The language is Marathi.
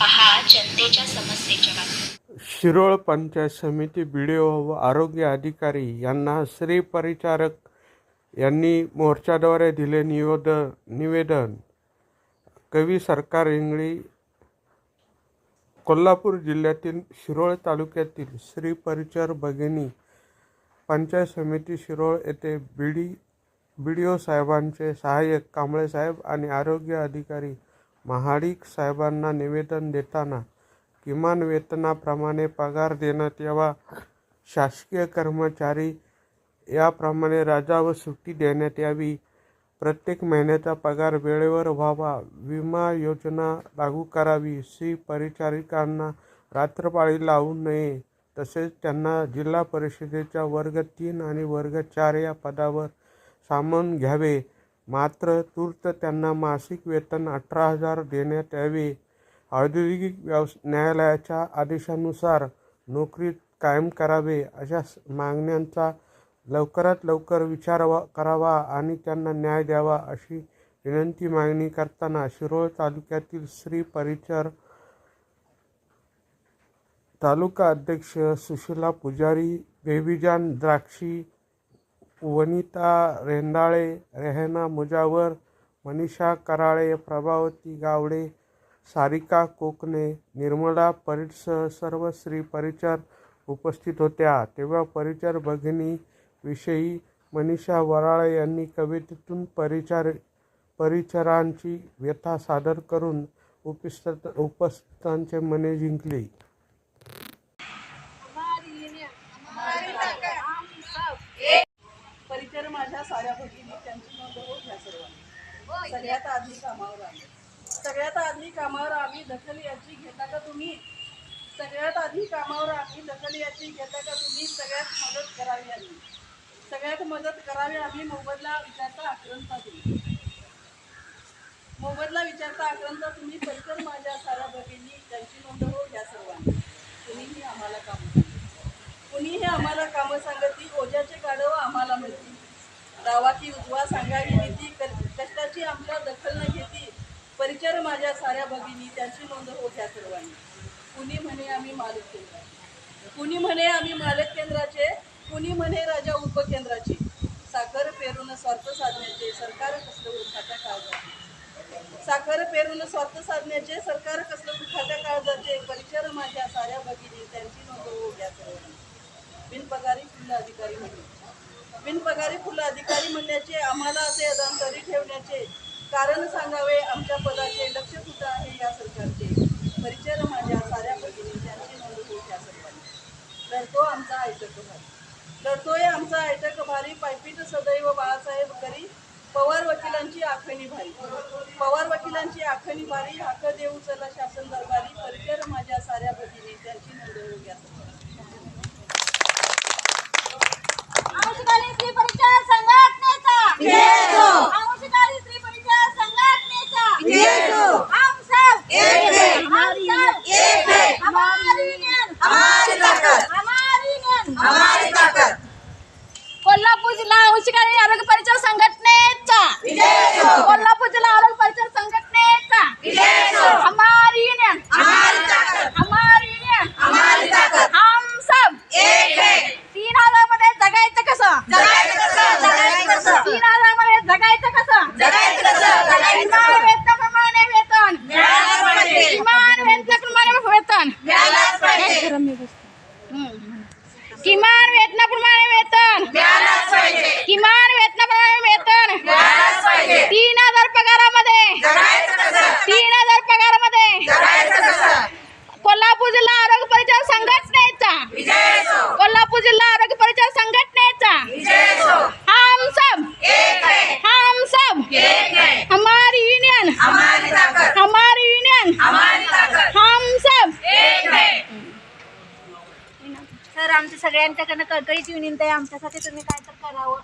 पहा जनतेच्या समस्येच्या बातम्या शिरोळ पंचायत समिती बीडीओ व आरोग्य अधिकारी यांना श्री परिचारक यांनी मोर्चाद्वारे दिले निवेदन निवेदन. कवी सरकार इंगळी कोल्हापूर जिल्ह्यातील शिरोळ तालुक्यातील श्री परिचार भगिनी पंचायत समिती शिरोळ येथे बी डी बी डी ओ साहेबांचे सहाय्यक कांबळे साहेब आणि आरोग्य अधिकारी महाडिक साहेबांना निवेदन देताना किमान वेतनाप्रमाणे पगार देण्यात यावा. शासकीय कर्मचारी याप्रमाणे राजा व सुट्टी देण्यात यावी. प्रत्येक महिन्याचा पगार वेळेवर व्हावा. विमा योजना लागू करावी. सी परिचारिकांना रात्रपाळी लावू नये. तसेच त्यांना जिल्हा परिषदेच्या वर्ग तीन आणि वर्ग चार या पदावर सामावून घ्यावे. मात्र तूर्त त्यांना मासिक वेतन अठरा हजार देण्यात यावे. औद्योगिक व्यवस न्यायालयाच्या आदेशानुसार नोकरीत कायम करावे अशा मागण्यांचा लवकरात लवकर विचार करावा आणि त्यांना न्याय द्यावा अशी विनंती मागणी करताना शिरोळ तालुक्यातील श्री परिचर तालुका अध्यक्ष सुशीला पुजारी बेबीजान द्राक्षी वनिता रेंदाळे रेहना मुजावर मनीषा कराळे प्रभावती गावडे सारिका कोकणे निर्मला परीटसह सर्व स्त्री परिचार उपस्थित होत्या. तेव्हा परिचार भगिनी विषयी मनीषा वराळे यांनी कवितेतून परिचार परिचरांची व्यथा सादर करून उपस्थित उपस्थितांचे मने जिंकले. माझ्या साऱ्या भगिनी त्यांची नोंद हो घ्या सर्वांनी. सगळ्यात आधी कामावर आम्ही. सगळ्यात आधी कामावर आम्ही दखल याची घेता का तुम्ही? सगळ्यात आधी कामावर आम्ही दखल याची घेता का तुम्ही? सगळ्यात मदत करावी आम्ही. सगळ्यात मदत करावी आम्ही मोबदला विचारता आक्रंता तुम्ही. मोबदला विचारता आक्रंता तुम्ही परिसर माझ्या साऱ्या भगिनी त्यांची नोंद हो घ्या सर्वांनी. कुणीही आम्हाला काम कुणीही आम्हाला कामं सांगती ओझ्याचे गाढव आम्हाला माहिती गावाची उजवा सांगावी नीती कष्टाची आमच्या दखल न घेती परिचर माझ्या साऱ्या भगिनी त्यांची नोंद हो घ्या सर्वांनी. कुणी म्हणे आम्ही मालक केंद्राचे? कुणी म्हणे आम्ही मालक केंद्राचे? कुणी म्हणे राजा उपकेंद्राचे? साखर पेरून स्वार्थ साधण्याचे सरकार कसलं उरखाच्या काळजाचे साखर पेरून स्वार्थ साधण्याचे सरकार कसलं उठात्या काळजाचे परिचर माझ्या साऱ्या भगिनी त्यांची नोंद हो घ्या सर्वांनी बिनपगारी फुल अधिकारी म्हणणे बिनपगारी फुल अधिकारी म्हणण्याचे आम्हाला असे अदांतरी ठेवण्याचे कारण सांगावे. आमच्या पदाचे लक्ष कुठं आहे या सरकारचे? परिचय माझ्या साऱ्या भगिनी त्यांची नोंद होऊ त्या सर्वांनी लढतो आमचा आयटक भारी. लढतोय आमचा आयटक भारी. पायपीट सदैव बाळासाहेब करी. पवार वकिलांची आखणी भारी. पवार वकिलांची आखणी भारी. हाक देऊ चला शासन दरबारी. परिचय माझ्या साऱ्या भगिनी त्यांची नोंद होऊ घ्या सर्वांनी. अंशकालीन स्त्री परिचय संघटनेचा अंशकालीन स्त्री परिचय संघटनेचा हम सब हम सब हमारी यूनियन हमारी यूनियन कोल्हापूर जिल्हा अंशकालीन आरोग्य परिचय संघटनेचा. कोल्हापूर जिल्हा आरोग्य परिचय संघटनेचा. हमारी यूनियन हमारी यूनियन हम सब तीन जगायचं कसं? तीन जगायचं कसं? किमान वेतनाप्रमाणे वेतन. किमान वेतनाप्रमाणे वेतन. किमान वेतनाप्रमाणे वेतन. किमान वेतनाप्रमाणे वेतन. तीन हजार पगारामध्ये. तीन हजार पगारामध्ये. कोल्हापूर जिल्हा आरोग्य परिचार संघटनेचा. कोल्हापूर जिल्हा आरोग्य परिचार संघटनेचा. हम सब हम सब हमारी यूनियन हमारी यूनियन हम सब तर आमच्या सगळ्यांच्याकडनं कळकळीची युनियन आहे आमच्यासाठी तुम्ही काय तर करावं.